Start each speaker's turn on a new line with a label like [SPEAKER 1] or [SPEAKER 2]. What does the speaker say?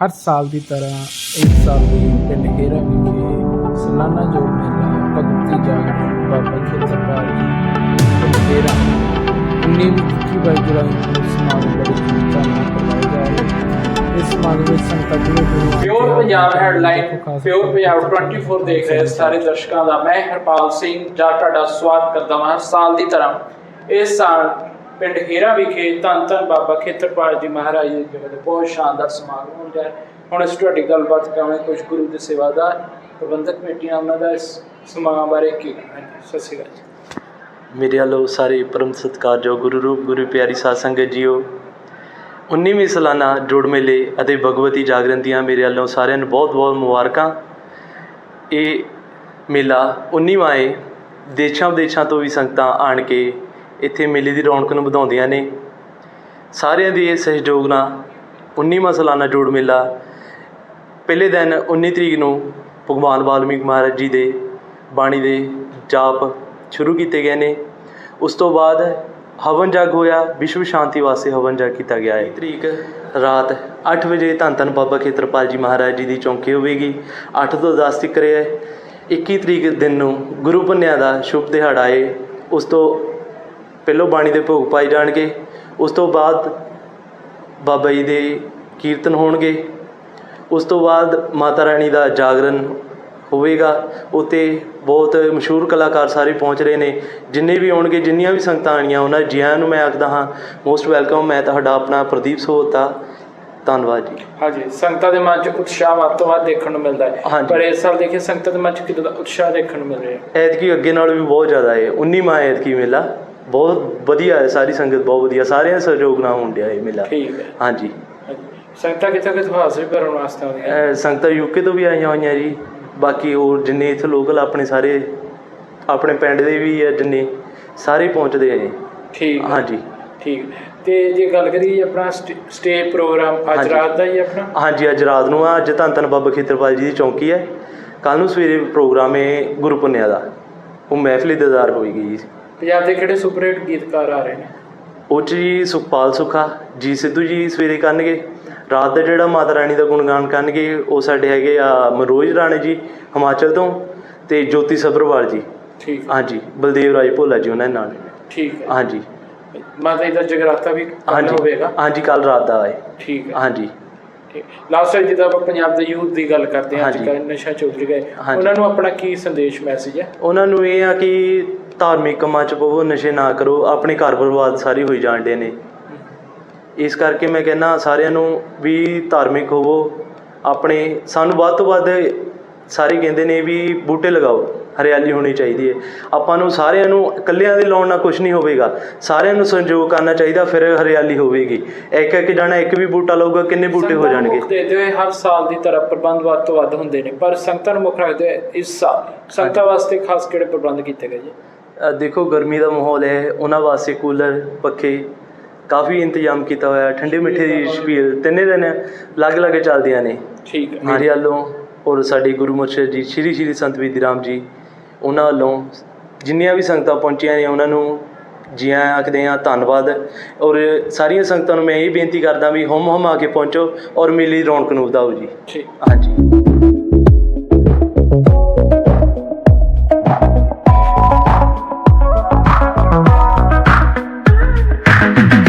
[SPEAKER 1] ਹਰ ਸਾਲ ਦੀ ਤਰ੍ਹਾਂ ਇਸ ਸਾਲ ਵੀ ਪਿੰਡ ਹੇਰਾ ਵਿਖੇ ਸਾਲਾਨਾ ਜੋੜ ਮੇਲਾ ਭਗਵਤੀ ਜਾਗਰਣ ਬਾਬਾ ਖੇਤਰਪਾਲ ਜੀ ਪਿੰਡ ਹੇਰਾ 19 ਇੱਕੀ ਬਾਈ ਜੁਲਾਈ ਨੂੰ ਸਮਾਗਮ ਬੜੇ ਧੂਮਧਾਮ ਨਾਲ ਕਰਵਾਏ ਜਾ ਰਹੇ। ਇਸ ਸਮਾਗਮ ਵਿੱਚ ਸੰਗਤਾਂ ਹੋਏ ਹਨ
[SPEAKER 2] pure Punjab headline pure Punjab 24 ਦੇਖ ਰਹੇ ਸਾਰੇ ਦਰਸ਼ਕਾਂ ਦਾ। ਮੈਂ ਹਰਪਾਲ ਸਿੰਘ ਜਾ ਤੁਹਾਡਾ ਸਵਾਗਤ ਕਰਦਾ ਹਾਂ ਹਰ ਸਾਲ ਦੀ ਤਰ੍ਹਾਂ। ਇਸ ਸਾਲ ਪਿੰਡ ਹੀਰਾ ਵਿਖੇ ਧੰਨ ਧੰਨ ਬਾਬਾ ਖੇਤਰਪਾਲ ਜੀ ਮਹਾਰਾਜ ਜੀ ਦੇ ਬਹੁਤ ਸ਼ਾਨਦਾਰ ਸਮਾਗਮ ਹੁੰਦਾ ਹੈ। ਹੁਣ ਅਸੀਂ ਤੁਹਾਡੀ ਗੱਲਬਾਤ ਕਰਾਂਗੇ ਕੁਝ ਗੁਰੂ ਦੇ ਸੇਵਾਦਾਰ ਪ੍ਰਬੰਧਕ ਕਮੇਟੀਆਂ ਉਹਨਾਂ ਦਾ ਇਸ ਸਮਾਗਮ ਬਾਰੇ ਕੀ ਕਹਿਣਾ ਸਤਿ ਸ਼੍ਰੀ ਅਕਾਲ ਜੀ।
[SPEAKER 3] ਮੇਰੇ ਵੱਲੋਂ ਸਾਰੇ ਪਰਮ ਸਤਿਕਾਰਯੋਗ ਗੁਰੂ ਰੂਪ, ਗੁਰੂ ਪਿਆਰੀ ਸਾਧ ਸੰਗਤ ਜੀਓ 19ਵੀਂ ਸਾਲਾਨਾ ਜੋੜ ਮੇਲੇ ਅਤੇ ਭਗਵਤੀ ਜਾਗਰਣ ਦੀਆਂ ਮੇਰੇ ਵੱਲੋਂ ਸਾਰਿਆਂ ਨੂੰ ਬਹੁਤ-ਬਹੁਤ ਮੁਬਾਰਕਾਂ। ਇਹ ਮੇਲਾ 19ਵਾਂ ਏ। ਦੇਸ਼ਾਂ ਵਿਦੇਸ਼ਾਂ ਤੋਂ ਵੀ ਸੰਗਤਾਂ ਆਣ ਕੇ ਇੱਥੇ ਮੇਲੇ ਦੀ ਰੌਣਕ ਨੂੰ ਵਧਾਉਂਦੀਆਂ ਨੇ। ਸਾਰਿਆਂ ਦੇ ਸਹਿਯੋਗ ਨਾਲ 19ਵਾਂ ਸਾਲਾਨਾ ਜੋੜ ਮੇਲਾ ਪਹਿਲੇ ਦਿਨ 19 ਤਰੀਕ ਨੂੰ ਭਗਵਾਨ ਵਾਲਮੀਕ ਮਹਾਰਾਜ ਜੀ ਦੇ ਬਾਣੀ ਦੇ ਜਾਪ ਸ਼ੁਰੂ ਕੀਤੇ ਗਏ ਨੇ। ਉਸ ਤੋਂ ਬਾਅਦ ਹਵਨ ਜਗ ਹੋਇਆ, ਵਿਸ਼ਵ ਸ਼ਾਂਤੀ ਵਾਸਤੇ ਹਵਨ ਜਗ ਕੀਤਾ ਗਿਆ ਹੈ। ਤਰੀਕ ਰਾਤ 8 ਵਜੇ ਧੰਨ ਧੰਨ ਬਾਬਾ ਖੇਤਰਪਾਲ ਜੀ ਮਹਾਰਾਜ ਜੀ ਦੀ ਚੌਂਕੀ ਹੋਵੇਗੀ। 8 ਤੋਂ 10 ਤੱਕ ਹੈ। 21 ਤਰੀਕ ਦਿਨ ਨੂੰ ਗੁਰੂ ਪੁੰਨਿਆ ਦਾ ਸ਼ੁਭ ਦਿਹਾੜਾ ਹੈ। ਉਸ ਤੋਂ ਪਹਿਲੋਂ ਬਾਣੀ ਦੇ ਭੋਗ ਪਾਏ ਜਾਣਗੇ ਉਸ ਤੋਂ ਬਾਅਦ ਬਾਬਾ ਜੀ ਦੇ ਕੀਰਤਨ ਹੋਣਗੇ ਉਸ ਤੋਂ ਬਾਅਦ ਮਾਤਾ ਰਾਣੀ ਦਾ ਜਾਗਰਣ ਹੋਵੇਗਾ ਉਤੇ ਬਹੁਤ ਮਸ਼ਹੂਰ ਕਲਾਕਾਰ ਸਾਰੇ ਪਹੁੰਚ ਰਹੇ ਨੇ ਜਿੰਨੇ ਵੀ ਆਉਣਗੇ ਜਿੰਨੀਆਂ ਵੀ ਸੰਗਤਾਂ ਆਣੀਆਂ ਉਹਨਾਂ ਜੀਆਂ ਨੂੰ ਮੈਂ ਆਖਦਾ ਹਾਂ ਮੋਸਟ ਵੈਲਕਮ ਮੈਂ ਤੁਹਾਡਾ ਆਪਣਾ ਪ੍ਰਦੀਪ ਸੋਹਤਾ ਧੰਨਵਾਦ ਜੀ।
[SPEAKER 2] ਹਾਂਜੀ ਸੰਗਤਾਂ ਦੇ ਮਨ 'ਚ ਉਤਸ਼ਾਹ ਵੱਧ ਤੋਂ ਵੱਧ ਦੇਖਣ ਨੂੰ ਮਿਲਦਾ ਹੈ। ਪਰ ਇਸ ਸਾਲ ਦੇਖੀਏ ਸੰਗਤਾਂ ਦੇ ਮਨ 'ਚ ਕਿਦੋਂ ਦਾ ਉਤਸ਼ਾਹ ਦੇਖਣ ਨੂੰ ਮਿਲ ਰਿਹਾ ਹੈ?
[SPEAKER 3] ਐਤਕੀ ਅੱਗੇ ਨਾਲੋਂ ਵੀ ਬਹੁਤ ਜ਼ਿਆਦਾ ਹੈ 19ਵਾਂ ਐਤਕੀ ਮੇਲਾ। ਬਹੁਤ ਵਧੀਆ ਹੈ ਸਾਰੀ ਸੰਗਤ ਬਹੁਤ ਵਧੀਆ ਸਾਰਿਆਂ ਦੇ ਸਹਿਯੋਗ ਨਾਲ ਹੋਣ ਡਿਆ ਇਹ ਮੇਲਾ।
[SPEAKER 2] ਠੀਕ ਹੈ।
[SPEAKER 3] ਹਾਂਜੀ।
[SPEAKER 2] ਸੰਗਤਾਂ ਕਿੱਥੋਂ ਕਿੱਥੋਂ ਹਾਜ਼ਰੀ ਭਰਨ ਵਾਸਤੇ ਆਉਂਦੀਆਂ?
[SPEAKER 3] ਇਹ ਸੰਗਤਾਂ ਯੂਕੇ ਤੋਂ ਵੀ ਆਈਆਂ ਹੋਈਆਂ ਜੀ। ਬਾਕੀ ਹੋਰ ਜਿੰਨੇ ਇੱਥੇ ਲੋਕਲ ਆਪਣੇ ਸਾਰੇ ਆਪਣੇ ਪਿੰਡ ਦੇ ਵੀ ਆ ਜਿੰਨੇ ਸਾਰੇ ਪਹੁੰਚਦੇ ਆ ਜੀ।
[SPEAKER 2] ਠੀਕ ਹੈ,
[SPEAKER 3] ਹਾਂਜੀ।
[SPEAKER 2] ਠੀਕ ਤੇ ਜੇ ਗੱਲ ਕਰੀਏ ਆਪਣਾ ਸਟੇਜ ਪ੍ਰੋਗਰਾਮ ਅੱਜ। ਰਾਤ ਦਾ ਹੀ ਆਪਣਾ?
[SPEAKER 3] ਹਾਂਜੀ ਅੱਜ ਰਾਤ ਨੂੰ ਆ ਅੱਜ ਧੰਨ ਧੰਨ ਬਾਬਾ ਖੇਤਰਪਾਲ ਜੀ ਦੀ ਚੌਂਕੀ ਹੈ। ਕੱਲ ਨੂੰ ਸਵੇਰੇ ਪ੍ਰੋਗਰਾਮ ਹੈ ਗੁਰੂ ਪੁੰਨਿਆ ਦਾ। ਉਹ ਮਹਿਫਲੀ ਦਦਾਰ ਹੋਏਗੀ ਜੀ।
[SPEAKER 2] ਪੰਜਾਬ ਦੇ ਕਿਹੜੇ ਸੁਪਰ ਹਿੱਟ ਗੀਤਕਾਰ ਆ ਰਹੇ ਨੇ?
[SPEAKER 3] ਉਹ ਜੀ ਸੁਖਪਾਲ ਸੁਖਾ ਜੀ ਸਿੱਧੂ ਜੀ ਸਵੇਰੇ ਕਰਨਗੇ ਰਾਤ ਦਾ ਜਿਹੜਾ ਮਾਤਾ ਰਾਣੀ ਦਾ ਗੁਣਗਾਨ ਕਰਨਗੇ ਉਹ ਸਾਡੇ ਹੈਗੇ ਆ ਮਨੋਜ ਰਾਣੇ ਜੀ ਹਿਮਾਚਲ ਤੋਂ ਤੇ ਜੋਤੀ ਸਬਰਵਾਲ ਜੀ।
[SPEAKER 2] ਠੀਕ
[SPEAKER 3] ਹਾਂਜੀ ਬਲਦੇਵ ਰਾਜ ਭੋਲਾ ਜੀ ਉਹਨਾਂ ਦੇ ਨਾਲ।
[SPEAKER 2] ਠੀਕ ਹੈ
[SPEAKER 3] ਹਾਂਜੀ।
[SPEAKER 2] ਮਾਤਾ ਜੀ ਦਾ ਜਗਰਾਤਾ ਵੀ ਕੱਲ੍ਹ ਹੋਵੇਗਾ?
[SPEAKER 3] ਹਾਂਜੀ ਕੱਲ ਰਾਤ ਦਾ ਹੈ
[SPEAKER 2] ਠੀਕ ਹੈ
[SPEAKER 3] ਹਾਂਜੀ।
[SPEAKER 2] ਲਾਸਟ ਟਾਈਮ ਜਿੱਦਾਂ ਆਪਾਂ ਪੰਜਾਬ ਦੇ ਯੂਥ ਦੀ ਗੱਲ ਕਰਦੇ ਹਾਂ ਅੱਜ। ਕੱਲ੍ਹ ਨਸ਼ਾ ਚੌਧਰੀ ਗਏ। ਉਹਨਾਂ ਨੂੰ ਆਪਣਾ ਕੀ ਸੰਦੇਸ਼ ਮੈਸੇਜ ਹੈ?
[SPEAKER 3] ਉਹਨਾਂ ਨੂੰ ਇਹ ਆ ਕਿ ਧਾਰਮਿਕ ਕੰਮਾਂ 'ਚ ਪਵੋ ਨਸ਼ੇ ਨਾ ਕਰੋ ਆਪਣੇ ਘਰ ਬਰਬਾਦ ਸਾਰੀ ਹੋਈ ਜਾਂਦੇ ਨੇ। ਇਸ ਕਰਕੇ ਮੈਂ ਕਹਿੰਦਾ ਸਾਰਿਆਂ ਨੂੰ ਵੀ ਧਾਰਮਿਕ ਹੋਵੋ ਆਪਣੇ ਸਾਨੂੰ ਵੱਧ ਤੋਂ ਵੱਧ ਸਾਰੇ ਕਹਿੰਦੇ ਨੇ ਵੀ ਬੂਟੇ ਲਗਾਓ ਹਰਿਆਲੀ ਹੋਣੀ ਚਾਹੀਦੀ ਹੈ ਆਪਾਂ ਨੂੰ ਸਾਰਿਆਂ ਨੂੰ ਇਕੱਲਿਆਂ ਦੇ ਲਾਉਣ ਨਾਲ ਕੁਝ ਨਹੀਂ ਹੋਵੇਗਾ। ਸਾਰਿਆਂ ਨੂੰ ਸੰਯੋਗ ਕਰਨਾ ਚਾਹੀਦਾ ਫਿਰ ਹਰਿਆਲੀ ਹੋਵੇਗੀ। ਇੱਕ ਇੱਕ ਜਾਣਾ ਇੱਕ ਵੀ ਬੂਟਾ ਲਾਊਗਾ ਕਿੰਨੇ ਬੂਟੇ ਹੋ ਜਾਣਗੇ?
[SPEAKER 2] ਮੁੱਖ ਦੇਦੇ ਹੋਏ ਹਰ ਸਾਲ ਦੀ ਤਰ੍ਹਾਂ ਪ੍ਰਬੰਧ ਵੱਧ ਤੋਂ ਵੱਧ ਹੁੰਦੇ ਨੇ ਪਰ ਸੰਗਤਾਂ ਨੂੰ ਮੁੱਖ ਰੱਖਦੇ ਇਸ ਸਾਲ। ਸੰਗਤਾਂ ਵਾਸਤੇ ਖਾਸ ਕਿਹੜੇ ਪ੍ਰਬੰਧ ਕੀਤੇ ਗਏ ਜੀ?
[SPEAKER 3] ਦੇਖੋ ਗਰਮੀ ਦਾ ਮਾਹੌਲ ਹੈ ਉਹਨਾਂ ਵਾਸਤੇ ਕੂਲਰ ਪੱਖੇ ਕਾਫੀ ਇੰਤਜ਼ਾਮ ਕੀਤਾ ਹੋਇਆ ਠੰਡੇ ਮਿੱਠੇ ਦੀ ਛਬੀਲ ਤਿੰਨੇ ਦਿਨ ਅਲੱਗ-ਅਲੱਗ ਚੱਲਦੀਆਂ ਨੇ।
[SPEAKER 2] ਠੀਕ ਹੈ।
[SPEAKER 3] ਮੇਰੇ ਵੱਲੋਂ ਔਰ ਸਾਡੇ ਗੁਰੂ ਮੁਰਸ਼ਿਦ ਜੀ ਸ਼੍ਰੀ ਸ਼੍ਰੀ ਸੰਤ ਵਿਦੀ ਰਾਮ ਜੀ ਉਹਨਾਂ ਵੱਲੋਂ ਜਿੰਨੀਆਂ ਵੀ ਸੰਗਤਾਂ ਪਹੁੰਚੀਆਂ ਨੇ ਉਹਨਾਂ ਨੂੰ ਜੀ ਆਇਆਂ ਆਖਦੇ ਹਾਂ ਧੰਨਵਾਦ। ਔਰ ਸਾਰੀਆਂ ਸੰਗਤਾਂ ਨੂੰ ਮੈਂ ਇਹ ਬੇਨਤੀ ਕਰਦਾ ਵੀ ਹਮ ਹਮ ਆ ਕੇ ਪਹੁੰਚੋ ਔਰ ਮੇਲੀ ਰੌਣਕ ਨੂੰ ਵਧਾਓ ਜੀ।
[SPEAKER 2] ਠੀਕ।
[SPEAKER 3] ਹਾਂਜੀ। thank you.